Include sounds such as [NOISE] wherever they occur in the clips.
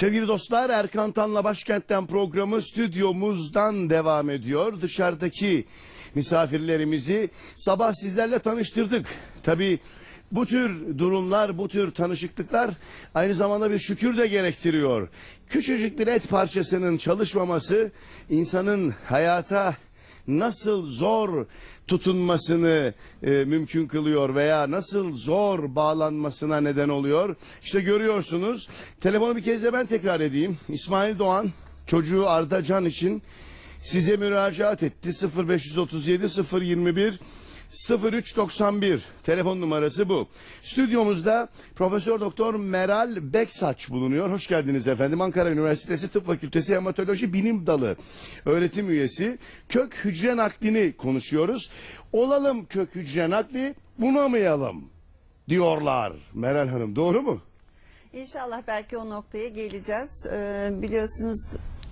Sevgili dostlar Erkan Tan'la Başkent'ten programı stüdyomuzdan devam ediyor. Dışarıdaki misafirlerimizi sabah sizlerle tanıştırdık. Tabi bu tür durumlar, bu tür tanışıklıklar aynı zamanda bir şükür de gerektiriyor. Küçücük bir et parçasının çalışmaması insanın hayata nasıl zor tutunmasını e, mümkün kılıyor veya nasıl zor bağlanmasına neden oluyor. İşte görüyorsunuz. Telefonu bir kez de ben tekrar edeyim. İsmail Doğan çocuğu Arda Can için size müracaat etti. 0537 021 0391 telefon numarası bu. Stüdyomuzda Profesör Doktor Meral Beksaç bulunuyor. Hoş geldiniz efendim. Ankara Üniversitesi Tıp Fakültesi Hematoloji Bilim Dalı öğretim üyesi. Kök hücre naklini konuşuyoruz. Olalım kök hücre nakli, bunamayalım diyorlar Meral Hanım. Doğru mu? İnşallah belki o noktaya geleceğiz. Ee, biliyorsunuz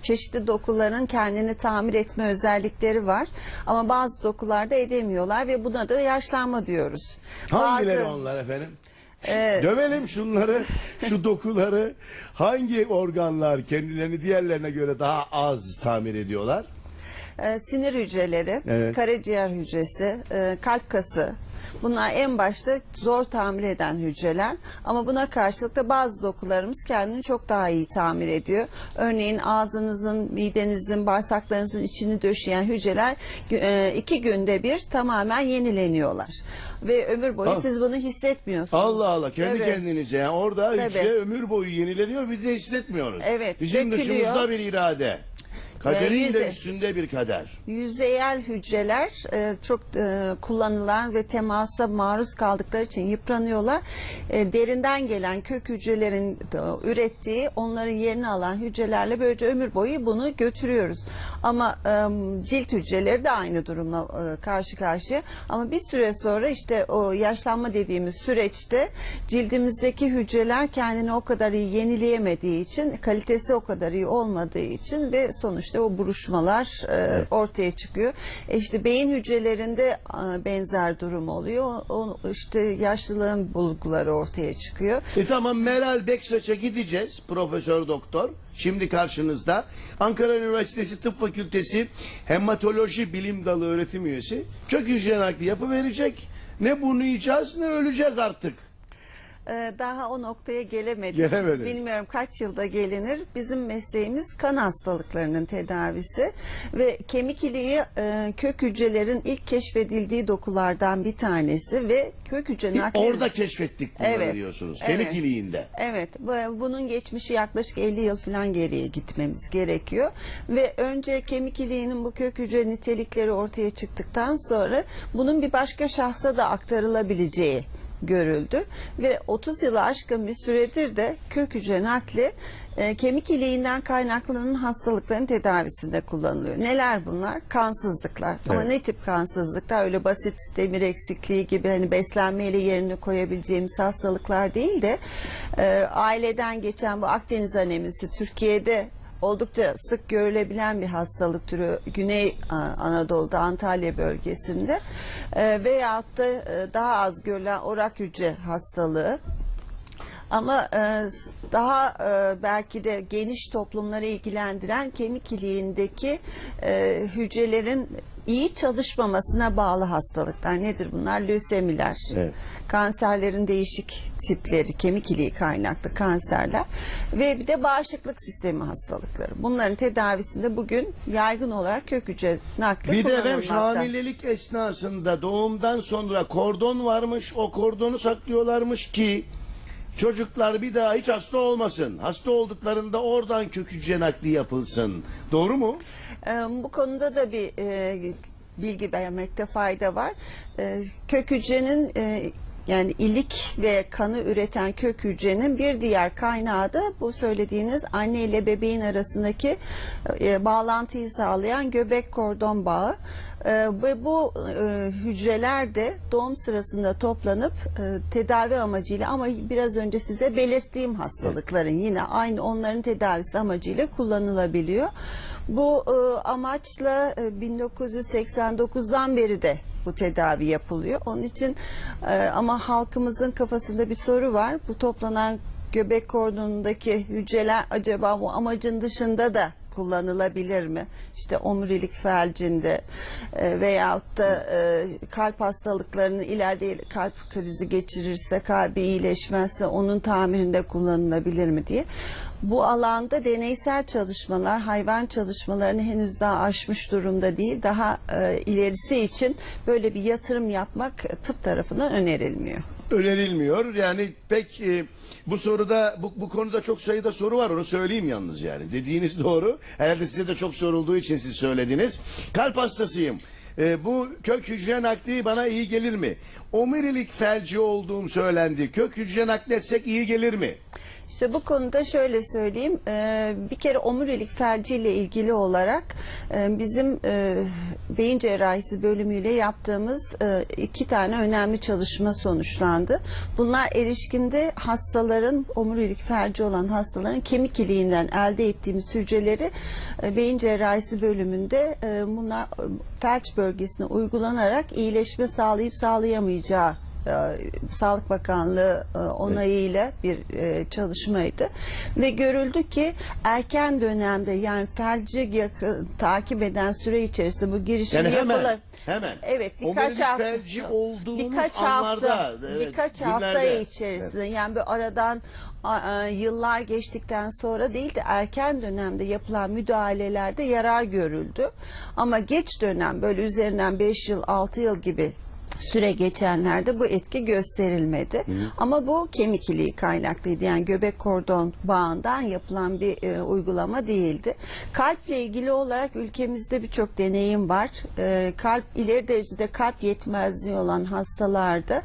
çeşitli dokuların kendini tamir etme özellikleri var. Ama bazı dokularda edemiyorlar ve buna da yaşlanma diyoruz. Hangileri Bazı- onlar efendim? Ee, Dövelim şunları, [LAUGHS] şu dokuları. Hangi organlar kendilerini diğerlerine göre daha az tamir ediyorlar? E, sinir hücreleri, Evet. karaciğer hücresi, e, kalp kası. Bunlar en başta zor tamir eden hücreler ama buna karşılık da bazı dokularımız kendini çok daha iyi tamir ediyor. Örneğin ağzınızın, midenizin, bağırsaklarınızın içini döşeyen hücreler e, iki günde bir tamamen yenileniyorlar. Ve ömür boyu Ah. siz bunu hissetmiyorsunuz. Allah Allah kendi Evet. kendinize yani orada Tabii. hücre ömür boyu yenileniyor biz de hissetmiyoruz. Evet, Bizim dökülüyor. dışımızda bir irade. Kaderin Ee, de üstünde bir kader. Yüzeyel hücreler e, çok e, kullanılan ve temasa maruz kaldıkları için yıpranıyorlar. E, derinden gelen kök hücrelerin e, ürettiği onların yerini alan hücrelerle böylece ömür boyu bunu götürüyoruz. Ama e, cilt hücreleri de aynı durumla e, karşı karşıya. Ama bir süre sonra işte o yaşlanma dediğimiz süreçte cildimizdeki hücreler kendini o kadar iyi yenileyemediği için kalitesi o kadar iyi olmadığı için ve sonuçta o buruşmalar e, ortaya çıkıyor. E işte beyin hücrelerinde e, benzer durum oluyor. O, işte yaşlılığın bulguları ortaya çıkıyor. E tamam Meral Beksaç'a gideceğiz Profesör Doktor. Şimdi karşınızda Ankara Üniversitesi Tıp Fakültesi Hematoloji Bilim Dalı öğretim üyesi. Kök hücre nakli yapı verecek. Ne bunuyacağız ne öleceğiz artık. E, daha o noktaya gelemedik. Gelemedik. Bilmiyorum kaç yılda gelinir. Bizim mesleğimiz kan hastalıklarının tedavisi ve kemik iliği e, kök hücrelerin ilk keşfedildiği dokulardan bir tanesi ve kök hücre nakli Orada keşfettik bunları Evet. diyorsunuz. Evet. Kemik iliğinde. Evet, bu- bunun geçmişi yaklaşık 50 yıl falan geriye gitmemiz gerekiyor. Ve önce kemik iliğinin bu kök hücre nitelikleri ortaya çıktıktan sonra bunun bir başka şahsa da aktarılabileceği görüldü ve 30 yılı aşkın bir süredir de kök hücre nakli e, kemik iliğinden kaynaklanan hastalıkların tedavisinde kullanılıyor. Neler bunlar? Kansızlıklar. Ama Evet. ne tip kansızlıklar? Öyle basit demir eksikliği gibi hani beslenmeyle yerini koyabileceğimiz hastalıklar değil de e, aileden geçen bu Akdeniz anemisi Türkiye'de oldukça sık görülebilen bir hastalık türü Güney Anadolu'da Antalya bölgesinde e, veyahut da e, daha az görülen orak hücre hastalığı ama e, daha e, belki de geniş toplumları ilgilendiren kemik iliğindeki e, hücrelerin iyi çalışmamasına bağlı hastalıklar. Nedir bunlar? Lösemiler, Evet. kanserlerin değişik tipleri, kemik iliği kaynaklı kanserler ve bir de bağışıklık sistemi hastalıkları. Bunların tedavisinde bugün yaygın olarak kök hücre nakli Bir de efendim kullanılmakta. hamilelik esnasında doğumdan sonra kordon varmış. O kordonu saklıyorlarmış ki çocuklar bir daha hiç hasta olmasın. Hasta olduklarında oradan kök hücre nakli yapılsın. Doğru mu? Ee, Bu konuda da bir e, bilgi vermekte fayda var. E, Kök hücrenin e, yani ilik ve kanı üreten kök hücrenin bir diğer kaynağı da bu söylediğiniz anne ile bebeğin arasındaki e, bağlantıyı sağlayan göbek kordon bağı. E, ve bu e, hücreler de doğum sırasında toplanıp e, tedavi amacıyla ama biraz önce size belirttiğim hastalıkların yine aynı onların tedavisi amacıyla kullanılabiliyor. Bu e, amaçla e, 1989'dan beri de bu tedavi yapılıyor. Onun için e, ama halkımızın kafasında bir soru var. Bu toplanan göbek kordonundaki hücreler acaba bu amacın dışında da kullanılabilir mi? İşte omurilik felcinde e, veyahut da e, kalp hastalıklarını ileride kalp krizi geçirirse, kalbi iyileşmezse onun tamirinde kullanılabilir mi diye. Bu alanda deneysel çalışmalar, hayvan çalışmalarını henüz daha aşmış durumda değil. Daha e, ilerisi için böyle bir yatırım yapmak tıp tarafından önerilmiyor. Önerilmiyor. Yani pek e, bu soruda bu, bu konuda çok sayıda soru var onu söyleyeyim yalnız yani. Dediğiniz [LAUGHS] doğru. Herhalde size de çok sorulduğu için siz söylediniz. Kalp hastasıyım. E, bu kök hücre nakli bana iyi gelir mi? Omurilik felci olduğum söylendi. Kök hücre nakletsek iyi gelir mi? İşte bu konuda şöyle söyleyeyim. Ee, Bir kere omurilik felci ile ilgili olarak e, bizim e, beyin cerrahisi bölümüyle yaptığımız e, iki tane önemli çalışma sonuçlandı. Bunlar erişkinde hastaların omurilik felci olan hastaların kemik iliğinden elde ettiğimiz hücreleri beyin cerrahisi bölümünde bunlar felç bölgesine uygulanarak iyileşme sağlayıp sağlayamayacağı e, Sağlık Bakanlığı e, onayıyla bir e, çalışmaydı ve görüldü ki erken dönemde yani felci yakın, takip eden süre içerisinde bu girişim Yani hemen yapılır. hemen. Evet birkaç hafta felci olduğunuz birkaç anlarda, hafta evet, birkaç hafta günlerde. içerisinde yani bir aradan yıllar geçtikten sonra değil de erken dönemde yapılan müdahalelerde yarar görüldü. Ama geç dönem böyle üzerinden 5 yıl 6 yıl gibi süre geçenlerde bu etki gösterilmedi. Ama bu kemik iliği kaynaklıydı. Yani göbek kordon bağından yapılan bir e, uygulama değildi. Kalple ilgili olarak ülkemizde birçok deneyim var. E, kalp ileri derecede kalp yetmezliği olan hastalarda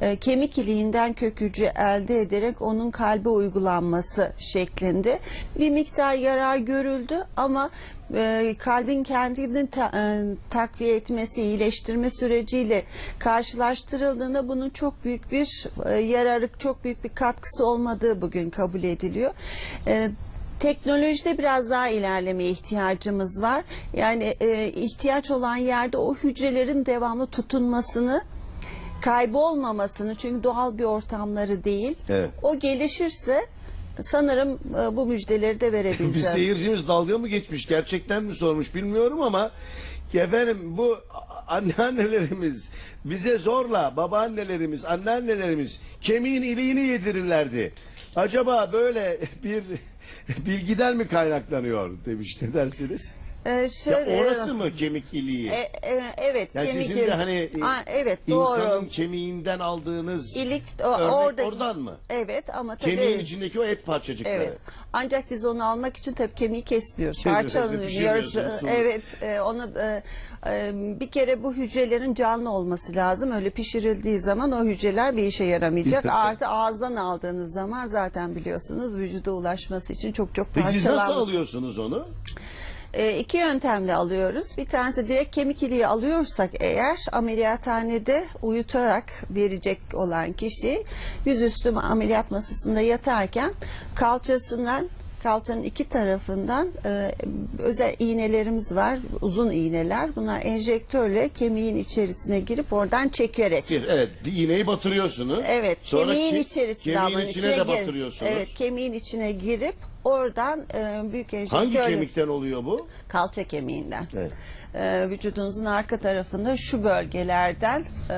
e, kemik iliğinden kök hücre elde ederek onun kalbe uygulanması şeklinde bir miktar yarar görüldü ama e, kalbin kendini ta- e, takviye etmesi, iyileştirme süreciyle karşılaştırıldığında bunun çok büyük bir e, yararı, çok büyük bir katkısı olmadığı bugün kabul ediliyor. E, Teknolojide biraz daha ilerlemeye ihtiyacımız var. Yani e, ihtiyaç olan yerde o hücrelerin devamlı tutunmasını, kaybolmamasını çünkü doğal bir ortamları değil. Evet. O gelişirse sanırım e, bu müjdeleri de [LAUGHS] Bir verebileceğiz. seyircimiz dalga mı geçmiş gerçekten mi sormuş bilmiyorum ama efendim bu anneannelerimiz bize zorla babaannelerimiz anneannelerimiz kemiğin iliğini yedirirlerdi. Acaba böyle bir [LAUGHS] bilgiden mi kaynaklanıyor demiş ne dersiniz? E, Ya şöyle- orası mı kemik iliği? E, e, evet. Yani kemik sizin de hani Aa, evet doğru. İnsanın kemiğinden aldığınız İlik o- örnek orada. oradan mı? Evet ama tabii. Kemiğin içindeki o et parçacıkları. Evet. Ancak biz onu almak için tabii kemiği kesmiyoruz. Pişirmiyorsunuz. Evet. e, onu e, e, bir kere bu hücrelerin canlı olması lazım. Öyle pişirildiği zaman o hücreler bir işe yaramayacak. [LAUGHS] Artı ağızdan aldığınız zaman zaten biliyorsunuz vücuda ulaşması için çok çok Peki siz nasıl parçalanmış. alıyorsunuz onu? E, iki yöntemle alıyoruz. Bir tanesi direkt kemik iliği alıyorsak eğer ameliyathanede uyutarak verecek olan kişi yüzüstü ameliyat masasında yatarken kalçasından kalçanın iki tarafından e, özel iğnelerimiz var. Uzun iğneler. Bunlar enjektörle kemiğin içerisine girip oradan çekerek Evet, iğneyi batırıyorsunuz. Evet, Sonra kemiğin ke- içerisine kemiğin ama içine de gir- batırıyorsunuz. Evet, kemiğin içine girip oradan e, büyük enjektörle Hangi kemikten oluyor bu? kalça kemiğinden. Evet. e, vücudunuzun arka tarafında şu bölgelerden e,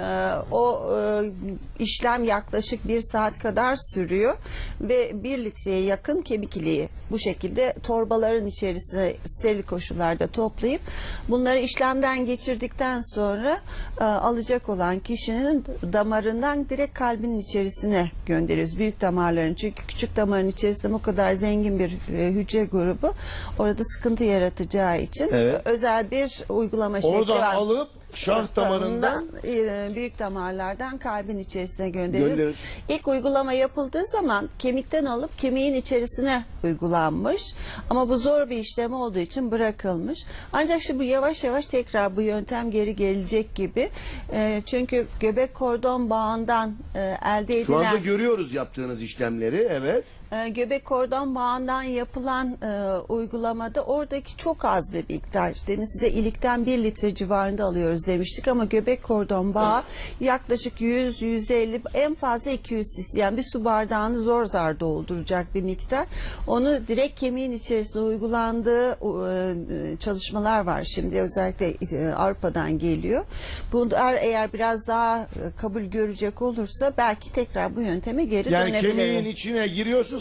o e, işlem yaklaşık bir saat kadar sürüyor ve bir litreye yakın kemik iliği bu şekilde torbaların içerisine steril koşullarda toplayıp bunları işlemden geçirdikten sonra e, alacak olan kişinin damarından direkt kalbinin içerisine gönderiyoruz. Büyük damarların çünkü küçük damarın içerisinde bu kadar zengin bir e, hücre grubu orada sıkıntı yaratacağı için Evet. özel bir uygulama şekli Oradan var. alıp şah damarından e, büyük damarlardan kalbin içerisine gönderiyoruz. gönderir. İlk uygulama yapıldığı zaman kemikten alıp kemiğin içerisine uygulanmış. Ama bu zor bir işlem olduğu için bırakılmış. Ancak şimdi bu yavaş yavaş tekrar bu yöntem geri gelecek gibi. E, çünkü göbek kordon bağından e, elde Şu anda edilen görüyoruz yaptığınız işlemleri. Evet. E, göbek kordon bağından yapılan e, uygulamada oradaki çok az bir miktar. Demin size ilikten 1 litre civarında alıyoruz demiştik ama göbek kordon bağı yaklaşık 100-150 en fazla 200 cc. Yani bir su bardağını zor zar dolduracak bir miktar. Onu direkt kemiğin içerisinde uygulandığı e, çalışmalar var şimdi özellikle e, Avrupa'dan geliyor. Bunlar eğer biraz daha e, kabul görecek olursa belki tekrar bu yönteme geri Yani kemiğin dönebiliriz. içine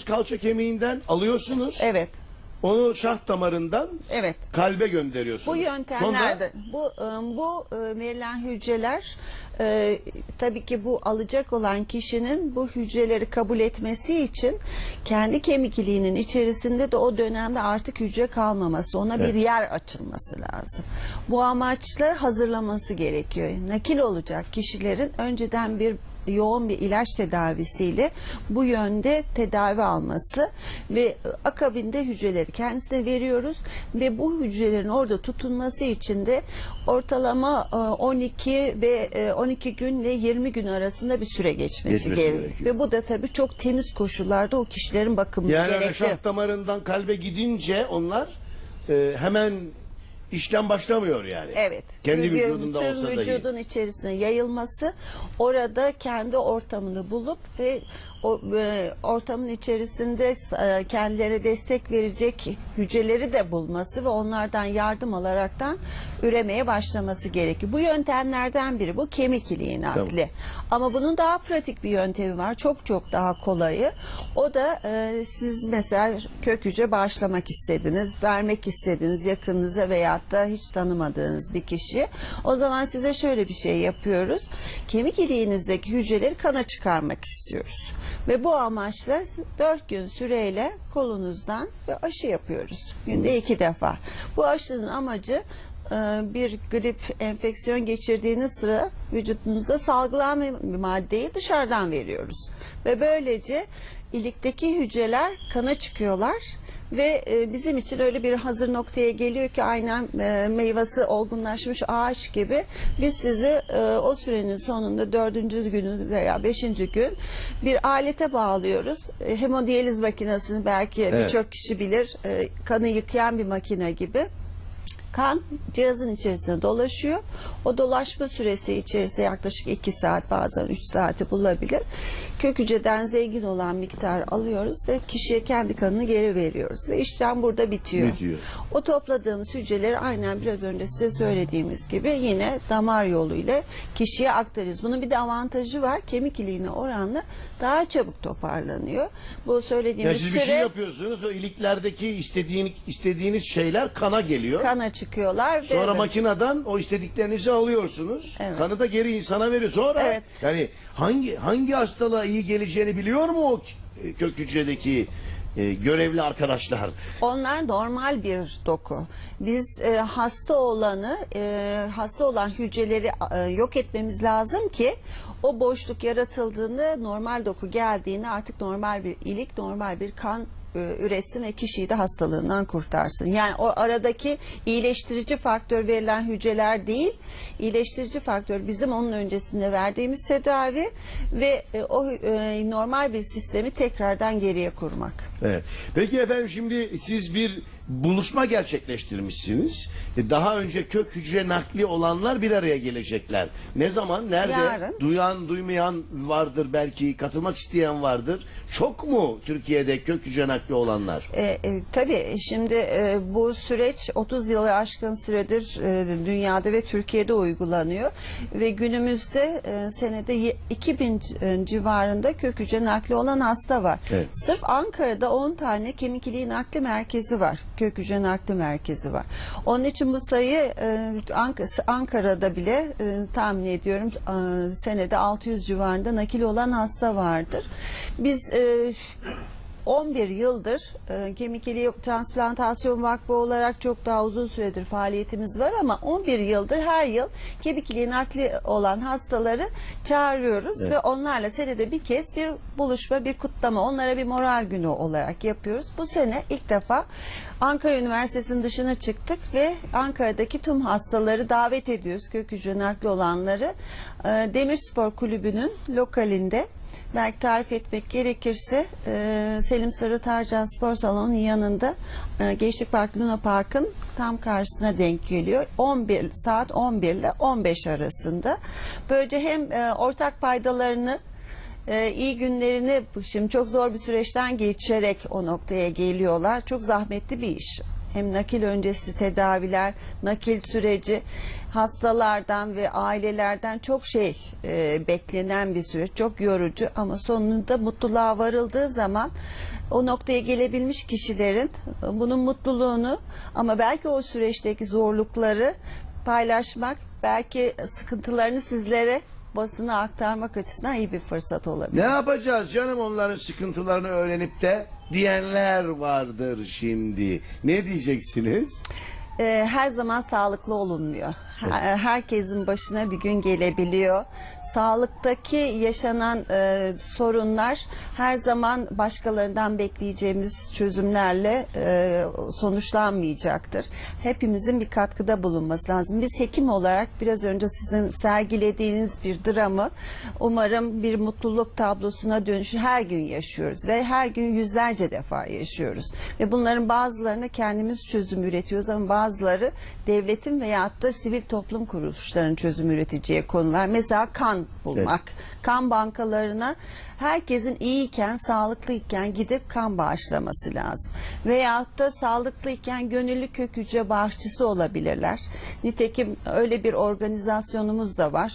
giriyorsunuz kalça kemiğinden alıyorsunuz. Evet, Onu şah damarından evet. kalbe gönderiyorsunuz. Bu Sonra- yöntemlerde bu e, bu e, verilen hücreler e, tabii ki bu alacak olan kişinin bu hücreleri kabul etmesi için kendi kemik iliğinin içerisinde de o dönemde artık hücre kalmaması, ona Evet. bir yer açılması lazım. Bu amaçla hazırlaması gerekiyor. Nakil olacak kişilerin önceden bir yoğun bir ilaç tedavisiyle bu yönde tedavi alması ve akabinde hücreleri kendisine veriyoruz ve bu hücrelerin orada tutunması için de ortalama e, 12 ve e, 12 günle 20 gün arasında bir süre geçmesi, Geçmesi gerekiyor. gerekiyor. Ve bu da tabii çok temiz koşullarda o kişilerin bakımı Yani gerekiyor. şah damarından kalbe gidince onlar e, hemen işlem başlamıyor yani. Evet. Kendi Çünkü vücudunda olsa dahi. vücudun içerisine yayılması, orada kendi ortamını bulup ve o e, ortamın içerisinde e, kendilerine destek verecek hücreleri de bulması ve onlardan yardım alaraktan üremeye başlaması gerekiyor. Bu yöntemlerden biri bu kemik iliği nakli. Ama bunun daha pratik bir yöntemi var. Çok çok daha kolayı. O da e, siz mesela kök hücre bağışlamak istediniz, vermek istediniz yakınınıza veyahut da hiç tanımadığınız bir kişi. O zaman size şöyle bir şey yapıyoruz. Kemik iliğinizdeki hücreleri kana çıkarmak istiyoruz. Ve bu amaçla 4 gün süreyle kolunuzdan ve aşı yapıyoruz. Günde iki defa. Bu aşının amacı e, bir grip enfeksiyon geçirdiğiniz sıra vücudunuzda salgılanan bir maddeyi dışarıdan veriyoruz. Ve böylece ilikteki hücreler kana çıkıyorlar ve e, bizim için öyle bir hazır noktaya geliyor ki aynen e, meyvesi olgunlaşmış ağaç gibi biz sizi e, o sürenin sonunda dördüncü günü veya beşinci gün bir alete bağlıyoruz. E, hemodiyaliz makinesini belki Evet. birçok kişi bilir. E, kanı yıkayan bir makine gibi. Kan cihazın içerisinde dolaşıyor. O dolaşma süresi içerisinde yaklaşık 2 saat bazen 3 saati bulabilir. Kök hücreden zengin olan miktar alıyoruz ve kişiye kendi kanını geri veriyoruz. Ve işlem burada bitiyor. Bitiyor. O topladığımız hücreleri aynen biraz önce size söylediğimiz gibi yine damar yoluyla kişiye aktarıyoruz. Bunun bir de avantajı var. Kemik iliğine oranla daha çabuk toparlanıyor. Bu söylediğimiz siz bir süre şey yapıyorsunuz o iliklerdeki istediğin, istediğiniz şeyler kana geliyor. kana çıkıyorlar. ve- Sonra makineden o istediklerinizi alıyorsunuz. Evet. Kanı da geri insana veriyor. Sonra Evet. yani hangi hangi hastalığa iyi geleceğini biliyor mu o k- kök hücredeki e, görevli arkadaşlar? Onlar normal bir doku. Biz e, hasta olanı, e, hasta olan hücreleri e, yok etmemiz lazım ki o boşluk yaratıldığında normal doku geldiğinde artık normal bir ilik, normal bir kan e, üretsin ve kişiyi de hastalığından kurtarsın. Yani o aradaki iyileştirici faktör verilen hücreler değil, iyileştirici faktör bizim onun öncesinde verdiğimiz tedavi ve e, o e, normal bir sistemi tekrardan geriye kurmak. Evet. Peki efendim şimdi siz bir buluşma gerçekleştirmişsiniz. E, Daha önce kök hücre nakli olanlar bir araya gelecekler. Ne zaman? Nerede? Yarın. Duyan, duymayan vardır belki, katılmak isteyen vardır. Çok mu Türkiye'de kök hücre nakli olanlar? E, e, tabii şimdi e, bu süreç 30 yılı aşkın süredir e, dünyada ve Türkiye'de uygulanıyor ve günümüzde e, senede ye- 2000 c- civarında kök hücre nakli olan hasta var. Evet. Sırf Ankara'da 10 tane kemik iliği nakli merkezi var. Kök hücre nakli merkezi var. Onun için bu sayı e, Ank- Ankara'da bile e, tahmin ediyorum e, senede 600 civarında nakil olan hasta vardır. Biz 11 yıldır e, kemik iliği transplantasyon vakfı olarak çok daha uzun süredir faaliyetimiz var ama 11 yıldır her yıl kemik iliği nakli olan hastaları çağırıyoruz Evet. ve onlarla senede bir kez bir buluşma, bir kutlama, onlara bir moral günü olarak yapıyoruz. Bu sene ilk defa Ankara Üniversitesi'nin dışına çıktık ve Ankara'daki tüm hastaları davet ediyoruz. Kök hücre nakli olanları e, Demirspor Kulübü'nün lokalinde belki tarif etmek gerekirse e, Selim Sarı Tarcan Spor Salonu'nun yanında e, Gençlik Parkı Luna Park'ın tam karşısına denk geliyor. 11 saat 11 ile 15 arasında. Böylece hem e, ortak paydalarını e, iyi günlerini şimdi çok zor bir süreçten geçerek o noktaya geliyorlar. Çok zahmetli bir iş. Hem nakil öncesi tedaviler, nakil süreci, hastalardan ve ailelerden çok şey e, beklenen bir süreç. Çok yorucu ama sonunda mutluluğa varıldığı zaman o noktaya gelebilmiş kişilerin bunun mutluluğunu ama belki o süreçteki zorlukları paylaşmak, belki sıkıntılarını sizlere basına aktarmak açısından iyi bir fırsat olabilir. Ne yapacağız canım onların sıkıntılarını öğrenip de diyenler vardır şimdi. Ne diyeceksiniz? Ee, her zaman sağlıklı olunmuyor. Her- Herkesin başına bir gün gelebiliyor. Sağlıktaki yaşanan e, sorunlar her zaman başkalarından bekleyeceğimiz çözümlerle e, sonuçlanmayacaktır. Hepimizin bir katkıda bulunması lazım. Biz hekim olarak biraz önce sizin sergilediğiniz bir dramı umarım bir mutluluk tablosuna dönüşü her gün yaşıyoruz ve her gün yüzlerce defa yaşıyoruz. Ve bunların bazılarını kendimiz çözüm üretiyoruz ama bazıları devletin veyahut da sivil toplum kuruluşlarının çözüm üreteceği konular. Mesela kan bulmak. Kan bankalarına herkesin iyiyken, sağlıklıyken gidip kan bağışlaması lazım. Veyahut da sağlıklıyken gönüllü kök hücre bağışçısı olabilirler. Nitekim öyle bir organizasyonumuz da var.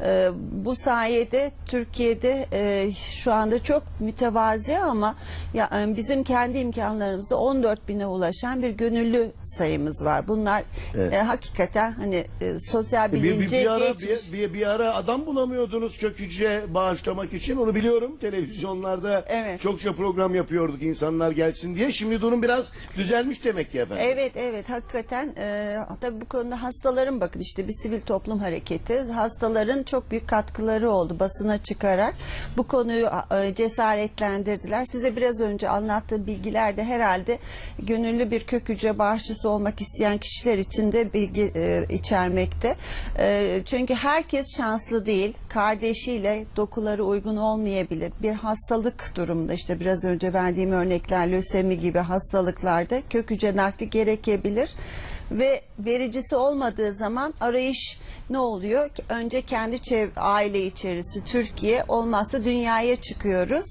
Ee, bu sayede Türkiye'de e, şu anda çok mütevazi ama ya, e, bizim kendi imkanlarımızda 14 bine ulaşan bir gönüllü sayımız var. Bunlar Evet. e, hakikaten hani e, sosyal Bir, bilince bir, bir ara geçmiş. bir, bir, bir ara adam bulamıyordunuz kök hücre bağışlamak için onu biliyorum televizyonlarda Evet. çokça program yapıyorduk insanlar gelsin diye şimdi durum biraz düzelmiş demek ki efendim. Evet evet hakikaten e, tabii bu konuda hastaların bakın işte bir sivil toplum hareketi hastaların çok büyük katkıları oldu basına çıkarak bu konuyu e, cesaretlendirdiler. Size biraz önce anlattığım bilgiler de herhalde gönüllü bir kök hücre bağışçısı olmak isteyen kişiler için de bilgi e, içermekte. E, çünkü herkes şanslı değil. Kardeşiyle dokuları uygun olmayabilir. Bir hastalık durumunda işte biraz önce verdiğim örnekler lösemi gibi hastalıklarda kök hücre nakli gerekebilir ve vericisi olmadığı zaman arayış ne oluyor? Önce kendi çev- aile içerisi Türkiye olmazsa dünyaya çıkıyoruz.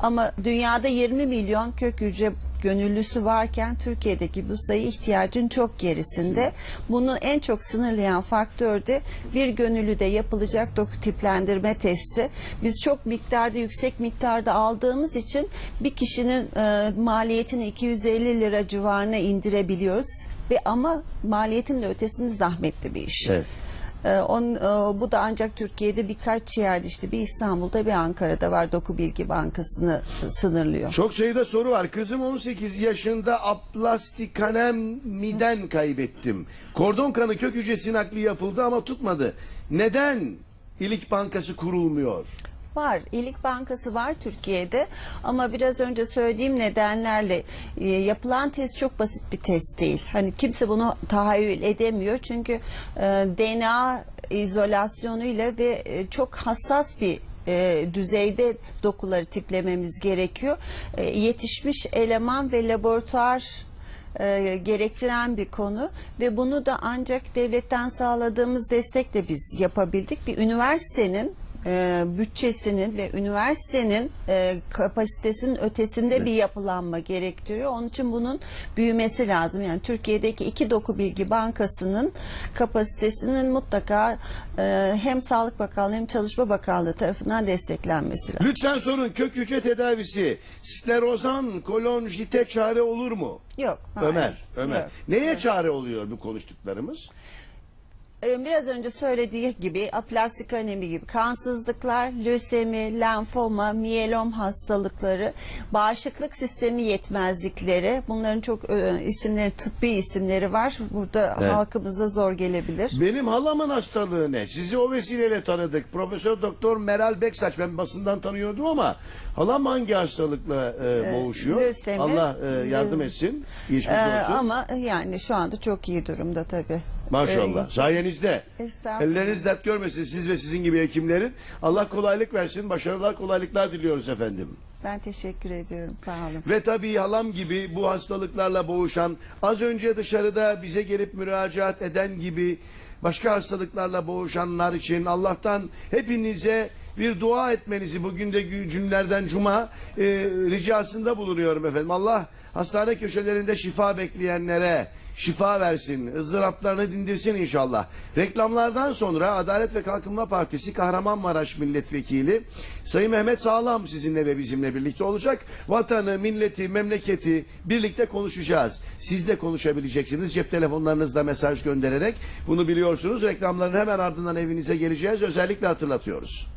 Ama dünyada 20 milyon kök hücre gönüllüsü varken Türkiye'deki bu sayı ihtiyacın çok gerisinde. Bunu en çok sınırlayan faktör de bir gönüllüde yapılacak doku tiplendirme testi. Biz çok miktarda yüksek miktarda aldığımız için bir kişinin e, maliyetini 250 lira civarına indirebiliyoruz ve ama maliyetin de ötesinde zahmetli bir iş. Evet. Ee, on, e, bu da ancak Türkiye'de birkaç yerde işte bir İstanbul'da bir Ankara'da var Doku Bilgi Bankası'nı sınırlıyor. Çok sayıda soru var. Kızım 18 yaşında aplastikanemiden kaybettim. Kordon kanı kök hücresi nakli yapıldı ama tutmadı. Neden İlik Bankası kurulmuyor? Var. İyilik Bankası var Türkiye'de ama biraz önce söylediğim nedenlerle e, yapılan test çok basit bir test değil. Hani kimse bunu tahayyül edemiyor çünkü e, DNA izolasyonuyla ve e, çok hassas bir e, düzeyde dokuları tiplememiz gerekiyor. E, yetişmiş eleman ve laboratuvar e, gerektiren bir konu ve bunu da ancak devletten sağladığımız destekle biz yapabildik. Bir üniversitenin e, bütçesinin ve üniversitenin e, kapasitesinin ötesinde bir yapılanma gerektiriyor. Onun için bunun büyümesi lazım. Yani Türkiye'deki iki doku bilgi bankasının kapasitesinin mutlaka e, hem Sağlık Bakanlığı hem Çalışma Bakanlığı tarafından desteklenmesi lazım. Lütfen sorun kök hücre tedavisi sklerozan kolonjite çare olur mu? Yok. hayır. Ömer, Ömer. Yok. Neye çare oluyor bu konuştuklarımız? Ee, Biraz önce söylediği gibi aplastik anemi gibi kansızlıklar, lösemi, lenfoma, miyelom hastalıkları, bağışıklık sistemi yetmezlikleri bunların çok e, isimleri tıbbi isimleri var. Burada Evet. halkımıza zor gelebilir. Benim halamın hastalığı ne? Sizi o vesileyle tanıdık. Profesör Doktor Meral Beksaç ben basından tanıyordum ama halam hangi hastalıkla e, boğuşuyor? lösemi. Allah e, yardım etsin. Geçmiş Ee, olsun. ama yani şu anda çok iyi durumda tabii. Maşallah. Sayenizde. Estağfurullah. Elleriniz dert görmesin siz ve sizin gibi hekimlerin. Allah kolaylık versin. Başarılar, kolaylıklar diliyoruz efendim. Ben teşekkür ediyorum. Sağ olun. Ve tabii halam gibi bu hastalıklarla boğuşan, az önce dışarıda bize gelip müracaat eden gibi başka hastalıklarla boğuşanlar için Allah'tan hepinize bir dua etmenizi bugün de gü- günlerden cuma e, ricasında bulunuyorum efendim. Allah hastane köşelerinde şifa bekleyenlere şifa versin, ızdıraplarını dindirsin inşallah. Reklamlardan sonra Adalet ve Kalkınma Partisi Kahramanmaraş Milletvekili Sayın Mehmet Sağlam sizinle ve bizimle birlikte olacak. Vatanı, milleti, memleketi birlikte konuşacağız. Siz de konuşabileceksiniz cep telefonlarınızda mesaj göndererek. Bunu biliyorsunuz. Reklamların hemen ardından evinize geleceğiz. Özellikle hatırlatıyoruz.